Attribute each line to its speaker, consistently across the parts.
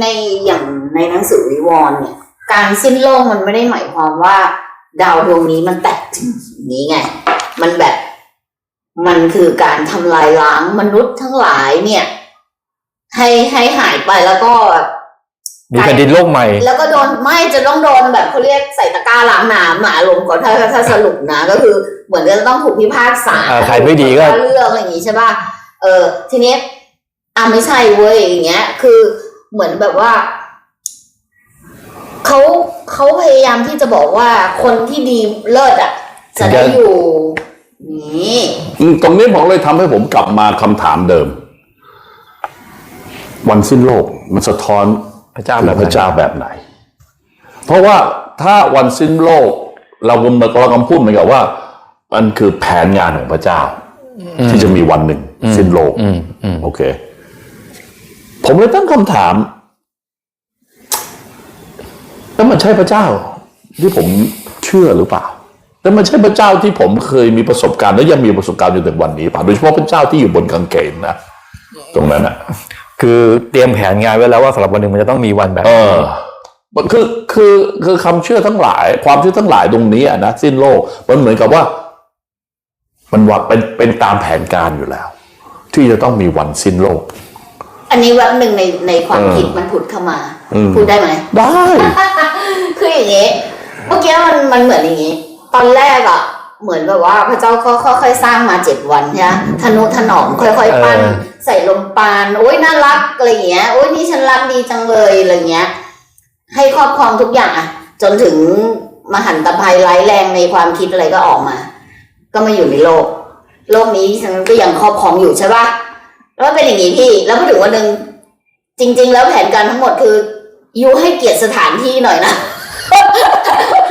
Speaker 1: ในอย่างในหนังสือวิวรณ์เนี่ย การสิ้นโลกมันไม่ได้หมายความว่า ดาวดวงนี้มันแตกถึงอย่างนี้ไง มันแบบมันคือการทำลายล้างมนุษย์ทั้งหลายเนี่ย ให้ให้หายไปแล้วก็
Speaker 2: มีแผ่นดินโลกใหม่
Speaker 1: แล้วก็โดนไม่จะต้องโดนแบบเขาเรียกใส่ตะกร้าล้างน้ำหมาลงก่อนถ้าถ้าถ้าสรุปนะก็คือเหมือนจะต้องถูกพิพากษา
Speaker 2: อ่าใครไม่ดีก็
Speaker 1: เลือกอะไรอย่างงี้ใช่ป่ะเออทีนี้อะไม่ใช่เว้ยอย่างเงี้ย คือ เหมือนแบบว่าเขาเขาพยายามที่จะบอกว่าคนที่ดีเลิศอะจะได้อยู่นี่
Speaker 3: อืมตรงนี้ผมเลยทำให้ผมกลับมาคำถามเดิม วันสิ้นโลกมันสะท้อน
Speaker 2: พระเจ้า
Speaker 3: ถึ
Speaker 2: แบบ
Speaker 3: ง
Speaker 2: ไหน
Speaker 3: พระเจ้าแบบไหน เพราะว่าถ้าวันสิ้นโลก เราเรากำลังพูดเหมือนกับว่า มันคือแผนงานของพระเจ้า ที่จะมีวันหนึ่งสิ้นโลก
Speaker 2: อืมอืม
Speaker 3: โอเค ผมเลยตั้งคำถามแล้วมันใช่พระเจ้า ที่ผมเชื่อหรือเปล่าแล้วมันใช่พระเจ้าที่ผมเคยมีประสบการณ์และยังมีประสบการณ์จนถึงวันนี้เปล่าโดยเฉพาะพระเจ้าที่อยู่บนกางเขนนะตรงนั้นอะ
Speaker 2: คือเตรียมแผนงานไว้แล้วว่าสำหรับวันหนึ่งมันจะต้องมีวันแบบ
Speaker 3: เอ
Speaker 2: นี้
Speaker 3: อมันคือคือคือคำเชื่อทั้งหลาย ความเชื่อทั้งหลายตรงนี้อะนะสิ้นโลกมันเหมือนกับว่า มันว่าเป็นเป็นตามแผนการอยู่แล้ว ที่จะต้องมีวันสิ้นโลก
Speaker 1: อันนี้แวบหนึ่งในในความ
Speaker 3: เออ
Speaker 1: คิดมันผุดเข้ามา
Speaker 3: อืม
Speaker 1: พูดได้ไหม
Speaker 3: ได้
Speaker 1: คืออย่างนี้ เมื่อกี้มันมันเหมือนอย่างนี้ ตอนแรกอะเหมือนแบบว่าพระเจ้าก็ค่อยๆสร้างมาเจ็ดวันใช่ไหมทนุถนอมค่อยๆปั้น
Speaker 2: เออ
Speaker 1: ใส่ลมปานโอ้ยน่ารักอะไรอย่างเงี้ยโอ้ยนี่ฉันรักดีจังเลยอะไรเงี้ย ให้ครอบครองทุกอย่างอะจนถึงมหันตภัยร้ายแรงในความคิดอะไรก็ออกมา ก็มาอยู่ในโลก โลกนี้ฉันก็ยังครอบครองอยู่ใช่ปะ แล้วมันเป็นอย่างนี้พี่ แล้วพอถึงวันหนึ่งจริง ๆ แล้วแผนการทั้งหมดคือยูให้เกียรติสถานที่หน่อยนะ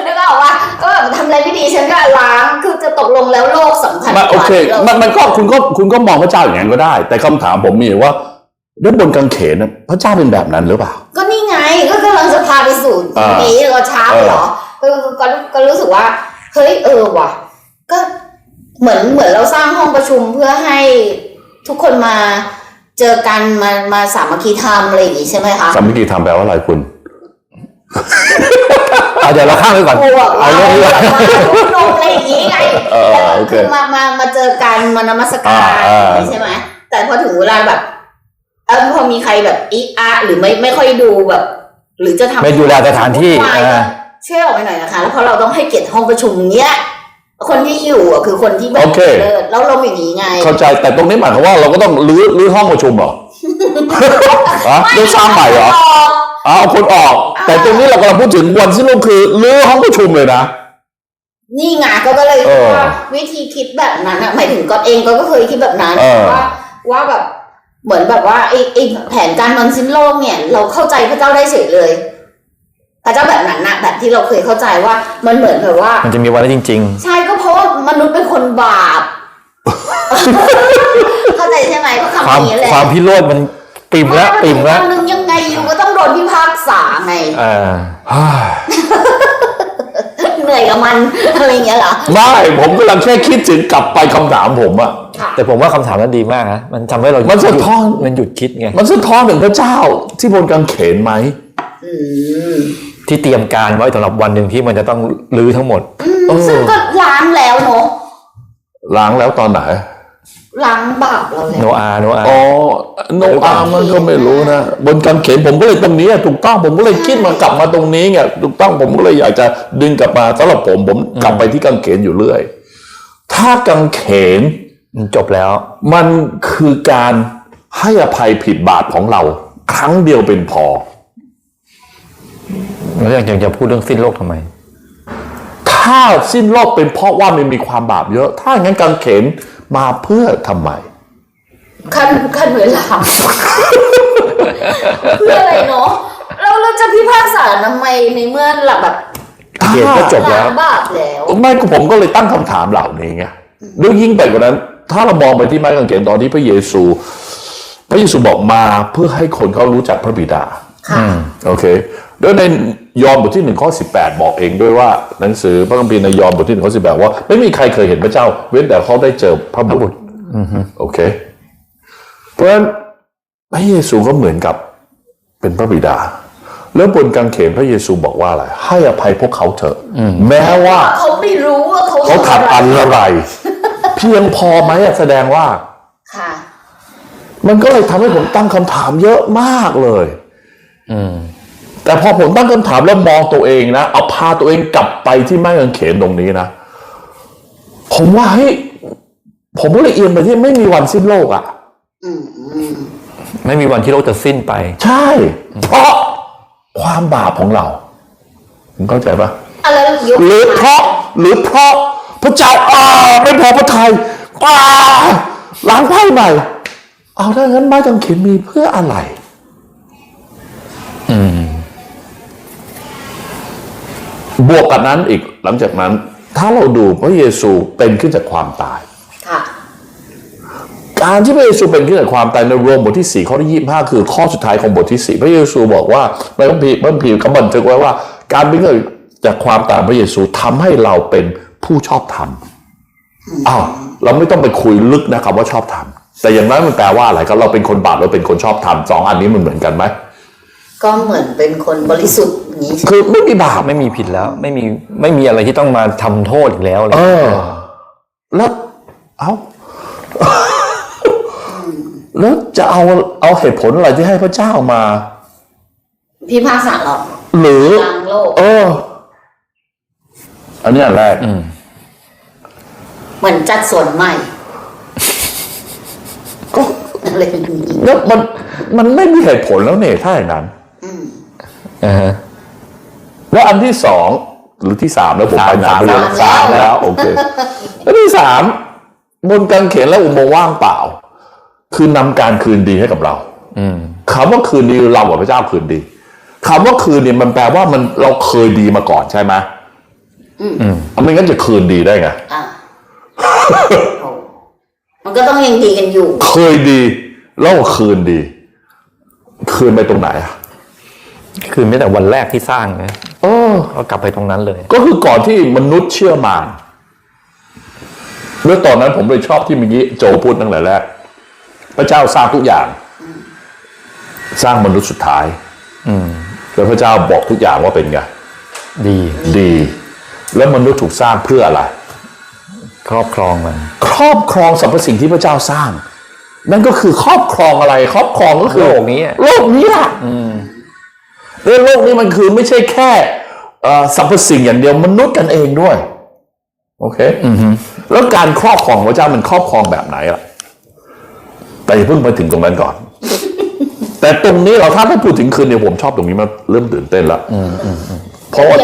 Speaker 1: นึกออกว่าก็แบบทำอะไรไม่ดีฉันก็ล้างคือจะตกลงแล้วโลกสำคัญก
Speaker 3: มา
Speaker 1: ว่า
Speaker 3: โอเค
Speaker 1: ที่รา
Speaker 3: มันมันก็คุณก็คุณก็มองพระเจ้าอย่างนั้นก็ได้ แต่คำถามผมมีอยู่ว่าด้านบนกางเขนน่ะพระเจ้าเป็นแบบนั้นหรือเปล่า
Speaker 1: ก็นี่ไงก็กำลังจะพาไปสู่
Speaker 3: อ่า
Speaker 1: นี้เราช้าไปเหรอก็ก็ก็รู้สึกว่าเฮ้ยเออว่ะ ก็เหมือนเหมือนเราสร้างห้องประชุมเพื่อให้ ทุกคนมาเจอกันมามาสามัคคีธรรมอะไรอย่างงี้ใช่ไหมคะ
Speaker 3: สามัคคีทำแปลว่าอะไรคุณ
Speaker 2: เอาเดี๋ยวเราข้ามไปก่อน
Speaker 1: โอ้แบบ
Speaker 2: เอา
Speaker 1: ว่า
Speaker 2: เรื่องนี้ก่อน
Speaker 1: ทุกลงอะไรอย่างงี้ไง
Speaker 3: เออ
Speaker 1: แต่
Speaker 3: โอเค
Speaker 1: คือมามามาเจอกันมานมัสการ
Speaker 3: อ่าอ่า
Speaker 1: ใช่ไหมแต่พอถึงเวลาแบบเออพอมีใครแบบอีอะหรือไม่ไม่ค่อยดูแบบ หรือจะทำ
Speaker 2: ไม่ดูแลสถานที่
Speaker 1: วุ่วาย
Speaker 2: อ่า
Speaker 1: ช่วยออกไปหน่อยนะคะ แล้วเพราะเราต้องให้เกียรติห้องประชุมเนี้ย คนที่อยู่อะคือคนที่แบบ
Speaker 3: โอเค
Speaker 1: เลิศแล้วลงอย่างนี้ไง
Speaker 3: เข้าใจแต่ตรงนี้หมายความว่าเราก็ต้องรื้อรื้อห้องประชุมเหรอ ฮะรื้อสร้างใหม่เหรออ๋อเอาคนออก แต่ตรงนี้เรากำลังพูดถึงวันสิ้นโลกคือรื้อห้องประชุมเลยนะ
Speaker 1: นี่ไงก็ก็เลย
Speaker 3: เออ
Speaker 1: ว่าวิธีคิดแบบนั้นอะหมายถึงก็เองก็ก็เคยคิดแบบนั้น
Speaker 3: เออ
Speaker 1: ว่าว่าแบบเหมือนแบบว่าไอ้ไอ้แผนการมันสิ้นโลกเนี่ย เราเข้าใจพระเจ้าได้เฉยเลย พระเจ้าแบบนั้นนะแบบที่เราเคยเข้าใจว่ามันเหมือนแบบว่า
Speaker 2: มันจะมีวันนั้นจริง
Speaker 1: ใช่ก็เพราะ ว่ามนุษย์เป็นคนบาป เข้าใจใช่ไหมก็
Speaker 2: ๆ
Speaker 1: คำ
Speaker 2: ความ
Speaker 1: นี้แหละ
Speaker 2: ความพิโรธมันปิ่มแล้วปิ่มแล้ว
Speaker 1: วันหนึงยังไงอยู่ก็ต้องโดนพิพากษาไง
Speaker 2: เออ
Speaker 1: เหนื่อยกับมัน อะไรอย่างเงี้ยเหรอ
Speaker 3: ไม่ผมกำลังแค่คิดถึงกลับไปคำถามผมอะ
Speaker 1: ค่ะ
Speaker 2: แต่ผมว่าคำถามนั้นดีมากนะมันทำให้เรา
Speaker 3: มั
Speaker 2: มัน
Speaker 3: สะท้อน
Speaker 2: มันหยุดคิดไง
Speaker 3: มันสะท้อนถึงพระเจ้าที่บนกางเขนไหม
Speaker 1: อืม
Speaker 2: ที่เตรียมการไว้สำหรับวันหนึ่งที่มันจะต้องรื้อทั้งหมด
Speaker 3: เออ
Speaker 1: ซึ่งก็ล้างแล้วเนอะ
Speaker 3: ล้างแล้วตอนไหน
Speaker 1: ล้างบาปเราแล้ว
Speaker 2: โนอาห์โนอาห์
Speaker 3: อ๋อโนอาห์มันก็ไม่รู้นะ บนกางเขนผมก็เลยตรงนี้ถูกต้องผมก็เลยคิดมากลับมาตรงนี้ไงถูกต้องผมก็เลยอยากจะดึงกลับมาสำหรับผมผมกลับไปที่กางเขนอยู่เรื่อย ถ้ากางเขน
Speaker 2: มันจบแล้ว
Speaker 3: มันคือการให้อภัยผิดบาปของเรา ครั้งเดียวเป็นพอ
Speaker 2: แล้วยังจะพูดเรื่องสิ้นโลกทำไม
Speaker 3: ถ้าสิ้นโลกเป็นเพราะว่ามันมีความบาปเยอะ ถ้าอย่างนั้นกางเขนมาเพื่อทำไม
Speaker 1: ขั้นขั้นเวลาเพื่ออะไรเนาะเราเราจะพิพากษาทำไมในเมื่อหลับแบบ
Speaker 2: เขียนก็จบแล้ว
Speaker 1: ล้างบาปแล้ว
Speaker 3: ไม่ก็ผมก็เลยตั้งคำถามเหล่านี้ไงแล้วยิ่งไปกว่านั้น ถ้าเรามองไปที่ไม้กางเขนตอนที่พระเยซู พระเยซูบอกมาเพื่อให้คนเขารู้จักพระบิดา
Speaker 1: ค่ะ
Speaker 3: โอเคโดยในยอห์นบทที่หนึ่งข้อสิบแปดบอกเองด้วยว่าหนังสือพระคัมภีร์ในยอห์นบทที่หนึ่งข้อสิบแปดว่า ไม่มีใครเคยเห็นพระเจ้า เว้นแต่เขาได้เจอพระบุตรโอเค เพราะฉะนั้นพระเยซูก็เหมือนกับเเป็นพระบิดา แล้วบนกางเขนพระเยซูบอกว่าอะไรให้อภัยพวกเขาเถอะแม้ว่า
Speaker 1: เขาไม่รู้ว่าเขา
Speaker 3: เขาทำอันอะไร เพียงพอไหมอะแสดงว่า
Speaker 1: ค่ะ
Speaker 3: มันก็เลยทำให้ผมตั้งคำถามเยอะมากเลย
Speaker 2: อืม
Speaker 3: แต่พอผมตั้งคำถามแล้วมองตัวเองนะเอาพาตัวเองกลับไปที่ไม้กางเขนตรงนี้นะผมว่าเฮ้ยผมก็เลยเอียงไปที่ไม่มีวันสิ้นโลกอะ่ะ
Speaker 1: อืมอืม
Speaker 2: ไม่มีวันที่โลกจะสิ้นไป
Speaker 3: ใช่ เพราะความบาปของเราคุณเข้าใจปะ
Speaker 1: อะไรยก
Speaker 3: หรือเพราะหรือเพราะพระเจ้าอ่าไม่พอพระทัยป้าล้างไพ่ใหม่ เอาถ้างั้นไม้กางเขนมีเพื่ออะไร บวกกับนั้นอีกหลังจากนั้น ถ้าเราดูพระเยซูเป็นขึ้นจากความตาย
Speaker 1: ค่ะ
Speaker 3: การที่พระเยซูเป็นขึ้นจากความตายในโรมบทที่4ข้อที่25คือข้อสุดท้ายของบทที่4พระเยซูบอกว่าในพระพีร์พระพีร์เขาบันทึกไว้ว่า การเป็นขึ้นจากความตายของพระเยซูทำให้เราเป็นผู้ชอบธรรมอ้าวเราไม่ต้องไปคุยลึกนะครับว่าชอบธรรมแต่อย่างนั้นมันแปลว่าอะไรครับเราเป็นคนบาปเราเป็นคนชอบธรรมสองอันนี้มันเหมือนกันไหม
Speaker 1: ก็เหมือนเป็นคนบริสุทธิ์อย่างนี้ใช่ไหม
Speaker 3: คือไม่มีบาป
Speaker 2: ไม่มีผิดแล้ว ไม่มีไม่มีอะไรที่ต้องมาทำโทษอีกแล้วอะไร
Speaker 3: เออ แล้ว เอา แล้วจะเอาเอาเหตุผลอะไรที่ให้พระเจ้ามา
Speaker 1: พี่ภาคษาหรอก
Speaker 3: หรือ
Speaker 1: ล้างโลก
Speaker 3: เออ อันนี้อันแรก
Speaker 2: อืม
Speaker 1: เหมือนจัดสวนใหม่
Speaker 3: ก็
Speaker 1: อะไรอย่างนี้
Speaker 3: แล้วมันมันไม่มีเหตุผลแล้วเนี่ยถ้าอย่างนั้น
Speaker 2: อ่าฮะ
Speaker 3: แล้วอันที่สองหรือที่สามแล้วผมไปไหน
Speaker 2: สาม
Speaker 3: ไม่รู้
Speaker 2: สาม
Speaker 3: สามแล้วโอเคแล้วที่สามบนกางเขนและอุโมงค์ว่างเปล่า คือนำการคืนดีให้กับเรา
Speaker 2: อืม
Speaker 3: คำว่าคืนดีเรากับพระเจ้าคืนดีคำว่าคืนเนี่ยมันแปลว่ามันเราเคยดีมาก่อนใช่ไหม
Speaker 2: อืม
Speaker 3: ไม่งั้นจะคืนดีได้ไง
Speaker 1: อะโอ้มันก็ต้องยังดีกันอยู่
Speaker 3: เคยดีแล้วก็คืนดี คืนไปตรงไหนอะ
Speaker 2: คือไม่แต่วันแรกที่สร้างนะ
Speaker 3: เออ
Speaker 2: ก็กลับไปตรงนั้นเลย
Speaker 3: ก็คือก่อนที่มนุษย์เชื่อมารเมื่อตอนนั้นผมเลยชอบที่เมื่อกี้โจพูดตั้งแต่แรกพระเจ้าสร้างทุกอย่าง สร้างมนุษย์สุดท้าย
Speaker 2: อืม
Speaker 3: แล้วพระเจ้าบอกทุกอย่างว่าเป็นไง
Speaker 2: ดี
Speaker 3: ดี แล้วมนุษย์ถูกสร้างเพื่ออะไร
Speaker 2: ครอบครองมัน
Speaker 3: ครอบครองสรรพสิ่งที่พระเจ้าสร้าง นั่นก็คือครอบครองอะไร ครอบครองก็คือ
Speaker 2: โลกนี้อะ
Speaker 3: โลกนี้ล่ะ เรื่องโลกนี้มันคือไม่ใช่แค่สรรพสิ่งอย่างเดียวมนุษย์กันเองด้วย โอเคแล้วการครอบครองของพระเจ้ามันครอบครองแบบไหนล่ะ แต่อย่าเพิ่งไปถึงตรงนั้นก่อน แต่ตรงนี้เราถ้าไม่พูดถึงคืนเนี่ยผมชอบตรงนี้มันเริ่มตื่นเต้นละเพราะว่า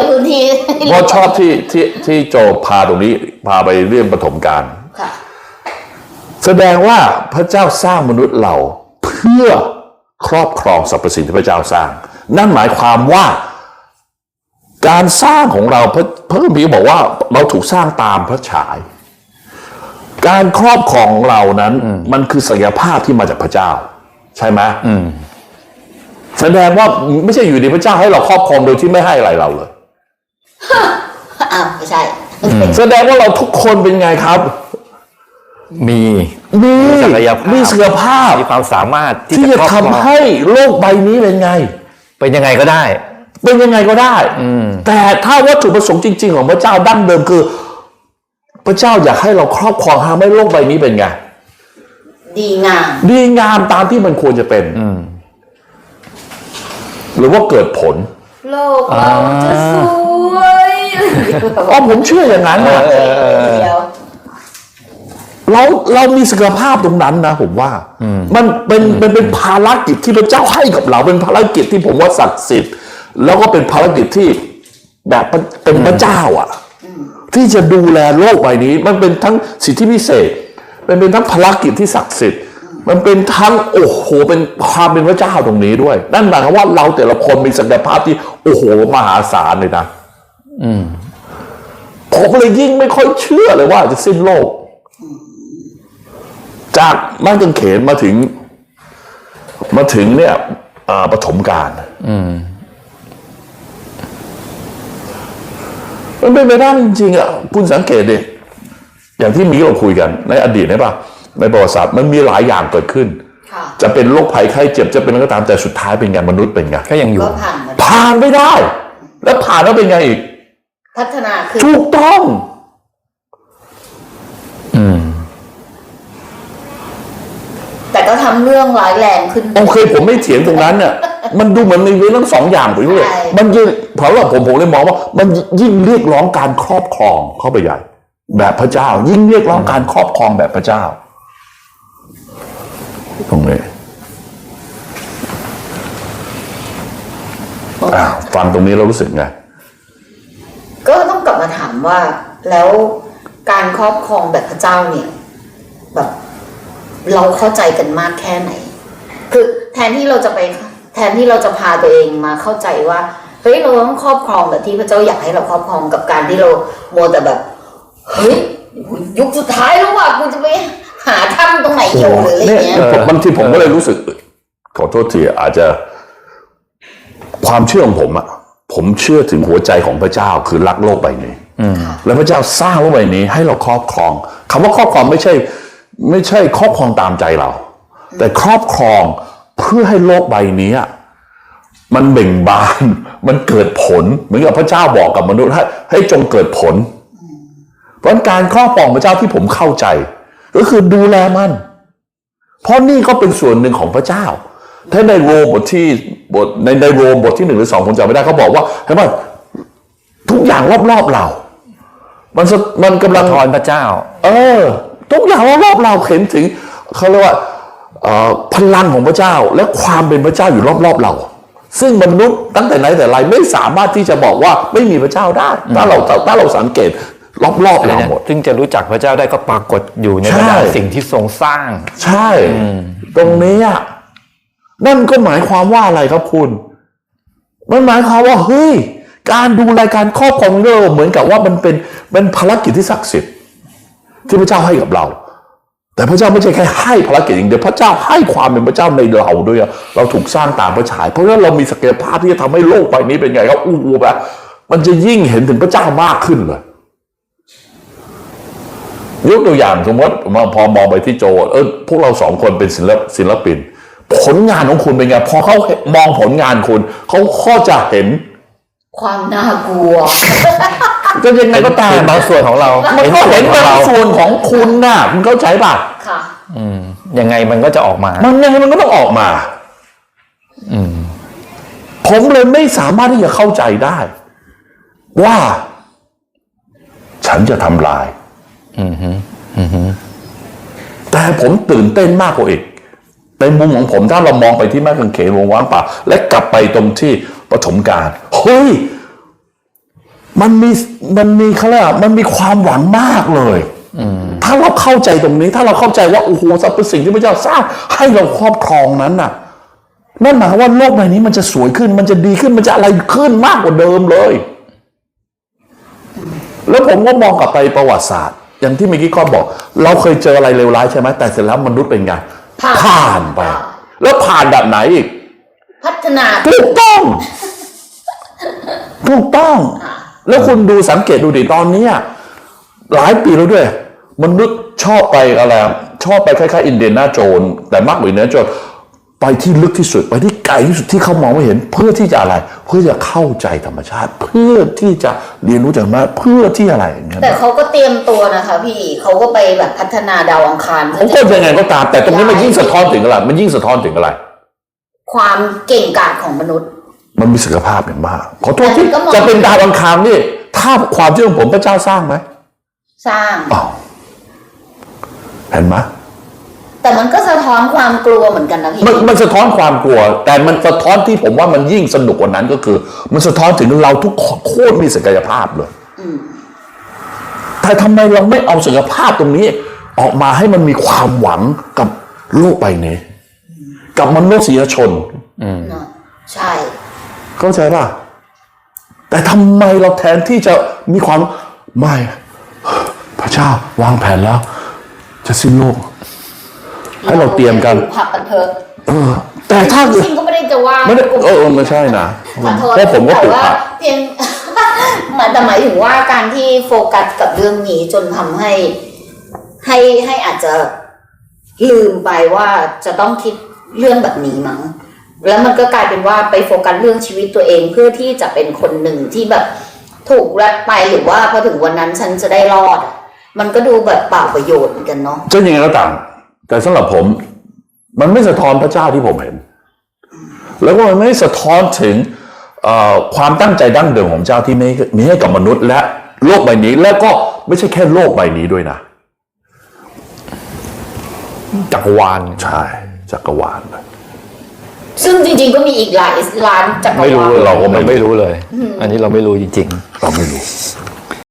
Speaker 1: เพ
Speaker 3: ราะชอบที่ที่ที่โจพาตรงนี้พาไปเรื่องปฐมกาลแสดงว่าพระเจ้าสร้างมนุษย์เราเพื่อครอบครองสรรพสิ่งที่พระเจ้าสร้าง นั่นหมายความว่า การสร้างของเราพระพระคัมภีร์บอกว่าเราถูกสร้างตามพระฉาย การครอบครองของเรานั้น มันคือศักยภาพที่มาจากพระเจ้า ใช่ไหม
Speaker 2: อืม
Speaker 3: แสดงว่าไม่ใช่อยู่ดีพระเจ้าให้เราครอบครองโดยที่ไม่ให้อะไรเราเลย
Speaker 1: อ้าวไม่ใช่
Speaker 3: แสดงว่าเราทุกคนเป็นไงครับ
Speaker 2: มี
Speaker 3: มี
Speaker 2: ศักยภาพ
Speaker 3: มีศักยภาพ
Speaker 2: มีความสามารถที่
Speaker 3: ที่
Speaker 2: จะ
Speaker 3: จะ
Speaker 2: ครอบครอง
Speaker 3: ทำให้โลกใบนี้เป็นไง
Speaker 2: เป็นยังไงก็ได้
Speaker 3: เป็นยังไงก็ได้ แต่ถ้าวัตถุประสงค์จริง ๆ ของพระเจ้าดั้งเดิมคือ พระเจ้าอยากให้เราครอบครองทำให้โลกใบนี้เป็นไง
Speaker 1: ดีงาม
Speaker 3: ดีงามตามที่มันควรจะเป็น
Speaker 2: อืม
Speaker 3: หรือว่าเกิดผล
Speaker 1: โลกเราจะสวย
Speaker 3: อ๋อผมเชื่ออย่างนั้นนะ
Speaker 1: เดียว
Speaker 3: เราเรามีศักยภาพตรงนั้นนะผมว่ามันเป็นมันเป็นภารกิจที่พระเจ้าให้กับเราเป็นภารกิจที่ผมว่าศักดิ์สิทธิ์แล้วก็เป็นภารกิจที่แบบเป็นพระเจ้าอะ ที่จะดูแลโลกใบนี้ มันเป็นทั้งสิทธิพิเศษ มันเป็นทั้งภารกิจที่ศักดิ์สิทธิ์ มันเป็นทั้งโอ้โหเป็นความเป็นพระเจ้าตรงนี้ด้วย นั่นหมายความว่าเราแต่ละคนมีศักยภาพที่โอ้โหมหาศาลเลยนะผมเลยยิ่งไม่ค่อยเชื่อเลยว่าจะสิ้นโลก จากบ้านกางเขนมาถึง มาถึงเนี่ยอ่าปฐมกาลมันเป็นไปได้จริงๆอะ คุณสังเกตดิอย่างที่มีเราคุยกัน ในอดีตใช่ปะในประวัติศาสตร์มันมีหลายอย่างเกิดขึ้น
Speaker 1: ค่ะ
Speaker 3: จะเป็นโรคภัยไข้เจ็บจะเป็นอะไรก็ตามแต่สุดท้ายเป็นไงมนุษย์เป็นไง
Speaker 2: ก็ยังอยู่
Speaker 1: ก็ผ่านมา
Speaker 3: ผ่านไม่ได้ แล้วผ่านแล้วเป็นไงอีก
Speaker 1: พัฒนาขึ้น
Speaker 3: ถูกต้อง
Speaker 2: อืม
Speaker 1: แต่ก็ทำเรื่องร้ายแรงขึ้น
Speaker 3: โอเคผมไม่เถียงตรงนั้นเนี่ยมันดูเหมือนมีเรื่องทั้งสองอย่างไปด้วย
Speaker 1: ใช่
Speaker 3: มันยิ่งเพราะว่าผมผมเลยมองว่า มันยิ่งเรียกร้องการครอบครองเข้าไปใหญ่ แบบพระเจ้า ยิ่งเรียกร้องการครอบครองแบบพระเจ้าตรงนี้อ่าฟังตรงนี้เรารู้สึกไง
Speaker 1: ก็ต้องกลับมาถามว่า แล้วการครอบครองแบบพระเจ้าเนี่ย แบบ เราเข้าใจกันมากแค่ไหน คือแทนที่เราจะไปแทนที่เราจะพาตัวเองมาเข้าใจว่าเฮ้ยเราต้องครอบครองแบบที่พระเจ้าอยากให้เราครอบครองกับการที่เราโมวแต่แบบเฮ้ยยุคสุดท้ายแล้วว่ะกูจะไปหาถ้ำตรงไหนอยู่หรืออะไรเงี้ย
Speaker 3: เนี่ยผมบางทีผมก็เลยรู้สึก ขอโทษทีอาจจะ ความเชื่อของผมอะผมเชื่อถึงหัวใจของพระเจ้าคือรักโลกใบนี้แล้วพระเจ้าสร้างโลกใบนี้ ให้เราครอบครองคำว่าครอบครองไม่ใช่ ไม่ใช่ครอบครองตามใจเรา แต่ครอบครองเพื่อให้โลกใบนี้อะมันเบ่งบาน มันเกิดผล เหมือนกับพระเจ้าบอกกับมนุษย์ให้ให้จงเกิดผล เพราะฉะนั้นการครอบครองพระเจ้าที่ผมเข้าใจ ก็คือดูแลมัน เพราะนี่ก็เป็นส่วนหนึ่งของพระเจ้า ถ้าในโรมบทที่บทในในโรมบทที่หนึ่งหรือสองผมจำไม่ได้เขาบอกว่าเห็นไหมทุกอย่างรอบๆเรา มันสะมันกำลัง
Speaker 2: ทอนพระเจ้า
Speaker 3: เออ ทุกอย่างรอบๆเราเห็นถึงเขาเรียกว่าเอ่อพลังของพระเจ้าและความเป็นพระเจ้าอยู่รอบๆเรา ซึ่งมนุษย์ตั้งแต่ไหนแต่ไรไม่สามารถที่จะบอกว่าไม่มีพระเจ้าได้ถ้าเราถ้าเราสังเกตรอบๆเราหมด
Speaker 2: ซึ่งจะรู้จักพระเจ้าได้ก็ปรากฏอยู่ใน
Speaker 3: ใช่
Speaker 2: บรรดาสิ่งที่ทรงสร้าง
Speaker 3: ใช่ ตรงนี้อะนั่นก็หมายความว่าอะไรครับคุณ มันหมายความว่าเฮ้ย การดูแลการครอบครองโลกเหมือนกับว่ามันเป็นเป็นภารกิจที่ศักดิ์สิทธิ์ ที่พระเจ้าให้กับเรา แต่พระเจ้าไม่ใช่แค่ให้ภารกิจอย่างเดียวพระเจ้าให้ความเป็นพระเจ้าในเราด้วยเราถูกสร้างตามพระฉาย เพราะฉะนั้นเรามีศักยภาพที่จะทำให้โลกใบนี้เป็นไงครับอู้หูแบบมันจะยิ่งเห็นถึงพระเจ้ามากขึ้นเลยยกตัวอย่างสมมติมาพอมองไปที่โจเออพวกเราสองคนเป็นศิลปศิลปิน ผลงานของคุณเป็นไงพอเขามองผลงานคุณเขาก็จะเห็น
Speaker 1: ความน่ากลัว
Speaker 3: ก็ยังไงก็ตาม
Speaker 2: เป็นบางส่วนของเรา
Speaker 3: มันก็เห็น
Speaker 2: ข
Speaker 3: บา
Speaker 2: องเรา
Speaker 3: ส่วนของคุณน่ะมันเข้าใจป่ะ
Speaker 1: ค่ะ
Speaker 2: อืมยังไงมันก็จะออกมา
Speaker 3: มันยังไงมันก็ต้องออกมา
Speaker 2: อืม
Speaker 3: ผมเลยไม่สามารถที่จะเข้าใจได้ ว่า ฉันจะทำลาย
Speaker 2: อืมฮึอืมฮึ
Speaker 3: แต่ผมตื่นเต้นมากกว่าอีกในมุมของผมถ้าเรามองไปที่แม่กางเขนวงว้างป่า และกลับไปตรงที่ปฐมกาลเฮ้ย มันมีมันมีเขาเรียกว่ามันมีความหวังมากเลยถ้าเราเข้าใจตรงนี้ ถ้าเราเข้าใจว่าโอ้โหสรรพสิ่งที่พระเจ้าสร้างให้เราครอบครองนั้นน่ะ นั่นหมายความว่าโลกใบนี้มันจะสวยขึ้น มันจะดีขึ้นมันจะอะไรขึ้นมากกว่าเดิมเลย แล้วผมก็มองกลับไปประวัติศาสตร์ อย่างที่เมื่อกี้ก็บอก เราเคยเจออะไรเลวร้ายใช่ไหมแต่เสร็จแล้วมนุษย์เป็นไง
Speaker 1: ผ่าน
Speaker 3: ผ่านไป แล้วผ่านแบบไหนอีก
Speaker 1: พัฒนา
Speaker 3: ถูกต้องถูกต้อง แล้วคุณดูสังเกตดูดิตอนเนี้ยหลายปีแล้วด้วย มนุษย์ชอบไปอะไรอะชอบไปคล้ายๆอินเดียนาโจน แต่มากกว่าอินเดียนาโจนไปที่ลึกที่สุด ไปที่ไกลที่สุดที่เขามองไม่เห็น เพื่อที่จะอะไร เพื่อจะเข้าใจธรรมชาติ เพื่อที่จะเรียนรู้จากมันเพื่อที่อะไรอย่างเงี้ย
Speaker 1: แต่เขาก็เตรียมตัวนะคะพี่เขาก็ไปแบบพัฒนาดาวอังคาร
Speaker 3: ผมก็ยังไงก็ตามแต่ตรงนี้มันยิ่งสะท้อนถึงอะไรมันยิ่งสะท้อนถึงอะไร
Speaker 1: ความเก่งกาจของมนุษย์
Speaker 3: มันมีศักยภาพอย่างมากขอโทษที่
Speaker 1: แต่มันก็มอง
Speaker 3: จะเป็นดาวอังคารนี่ ถ้าความเชื่อของผมพระเจ้าสร้างไหม
Speaker 1: สร้าง
Speaker 3: อ้าวเห็นไหม
Speaker 1: แต่มันก็สะท้อนความกลัวเหมือนกันนะพี่
Speaker 3: มันมันสะท้อนความกลัว แต่มันสะท้อนที่ผมว่ามันยิ่งสนุกกว่านั้นก็คือ มันสะท้อนถึงเราทุกคนโคตรมีศักยภาพเลยแต่ทำไมเราไม่เอาศักยภาพตรงนี้ ออกมาให้มันมีความหวังกับโลกใบนี้ กับมนุษยชน
Speaker 1: เนอะใช่
Speaker 3: เข้าใจป่ะ แต่ทำไมเราแทนที่จะมีความไม่ พระเจ้าวางแผนแล้ว จะสิ้นโลก ให้เราเตรียมกัน
Speaker 1: ผักกันเถอะ
Speaker 3: เออแต่ถ้า
Speaker 1: จริงๆก็ไม่ได้จะว่า
Speaker 3: ไม่ได้เออเออไม่ใช่นะ
Speaker 1: ขอโทษ
Speaker 3: เพราะผมก็
Speaker 1: แต่
Speaker 3: ปลูก
Speaker 1: ว่า
Speaker 3: ผัก
Speaker 1: เพียงหมายแต่หมายถึงว่าการที่โฟกัสกับเรื่องนี้จนทำให้ ให้ให้อาจจะลืมไปว่าจะต้องคิดเรื่องแบบนี้มั้ง แล้วมันก็กลายเป็นว่าไปโฟกัสเรื่องชีวิตตัวเองเพื่อที่จะเป็นคนหนึ่งที่แบบถูกรัดไปหรือว่าพอถึงวันนั้นฉันจะได้รอดอะมันก็ดูแบบเปล่าประโยชน์เหมือนกันเนาะ
Speaker 3: จะยังไงก็ตามแต่สำหรับผม มันไม่สะท้อนพระเจ้าที่ผมเห็น แล้วก็มันไม่สะท้อนถึงเอ่อความตั้งใจดั้งเดิมของเจ้าที่มีมีให้กับมนุษย์ และโลกใบนี้ และก็ไม่ใช่แค่โลกใบนี้ด้วยนะ
Speaker 2: จักรวาล
Speaker 3: ใช่จักรวาล
Speaker 1: ซึ่งจริงๆก็มีอีกหลายล้านจักร
Speaker 2: ไม่รู้
Speaker 1: วาล
Speaker 3: เราก็ไม่
Speaker 2: ไม่รู้เลย อันนี้เราไม่รู้จริง
Speaker 3: เราไม่รู้